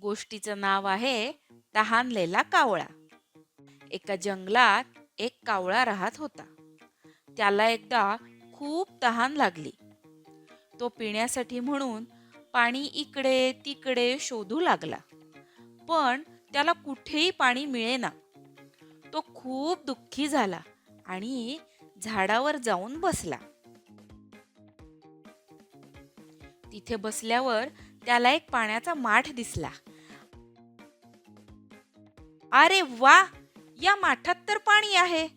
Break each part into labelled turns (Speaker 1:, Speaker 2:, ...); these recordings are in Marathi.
Speaker 1: गोष्टीचं नाव आहे तहानलेला कावळा. एका जंगलात एक कावळा राहत होता. त्याला एकदा खूप तहान लागली. तो पिण्यासाठी म्हणून पाणी इकडे तिकडे शोधू लागला. पण त्याला कुठेही पाणी मिळेना. तो खूप दुःखी झाला आणि झाडावर जाऊन बसला. तिथे बसल्यावर त्याला एक पाण्याचा माठ दिसला. अरे वा! या माठात तर पाणी आहे.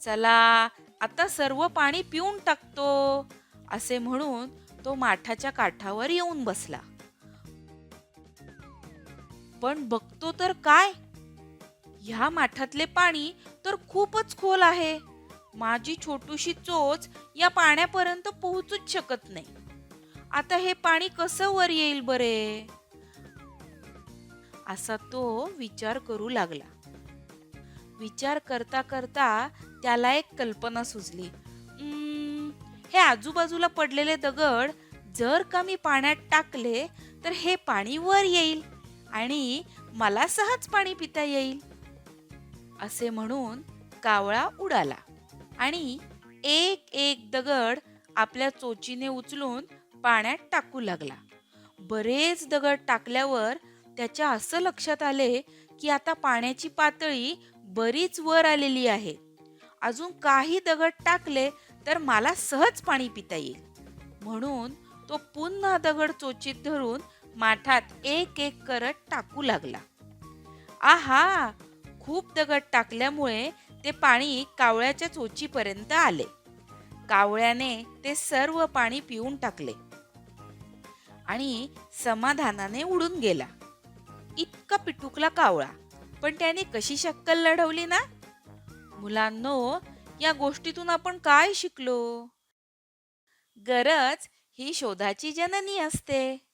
Speaker 1: चला आता सर्व पाणी पिऊन टाकतो असे म्हणून तो माठाच्या काठावर येऊन बसला. पण बघतो तर काय? ह्या माठातले पाणी तर खूपच खोल आहे. माझी छोटूशी चोच या पाण्यापर्यंत पोहोचूच शकत नाही. आता हे पाणी कसं वर येईल बरे? असा तो विचार करू लागला. विचार करता करता त्याला एक कल्पना सुचली. हे आजूबाजूला पडलेले दगड जर का मी पाण्यात टाकले तर हे पाणी वर येईल आणि मला सहज पाणी पिता येईल. असे म्हणून कावळा उडाला आणि एक एक दगड आपल्या चोचीने उचलून पाण्यात टाकू लागला. बरेच दगड टाकल्यावर त्याच्या असं लक्षात आले की आता पाण्याची पातळी बरीच वर आलेली आहे. अजून काही दगड टाकले तर मला सहज पाणी पिता येईल. म्हणून तो पुन्हा दगड चोचीत धरून माठात एक एक करत टाकू लागला. आहा! खूप दगड टाकल्यामुळे ते पाणी कावळ्याच्या चोचीपर्यंत आले. कावळ्याने ते सर्व पाणी पिऊन टाकले. आणि समाधानाने उडून गेला. इतका पिटुकला कावळा. पण त्याने कशी शक्कल लढवली ना? मुलांनो या गोष्टीतून आपण काय शिकलो? गरज ही शोधाची जननी असते.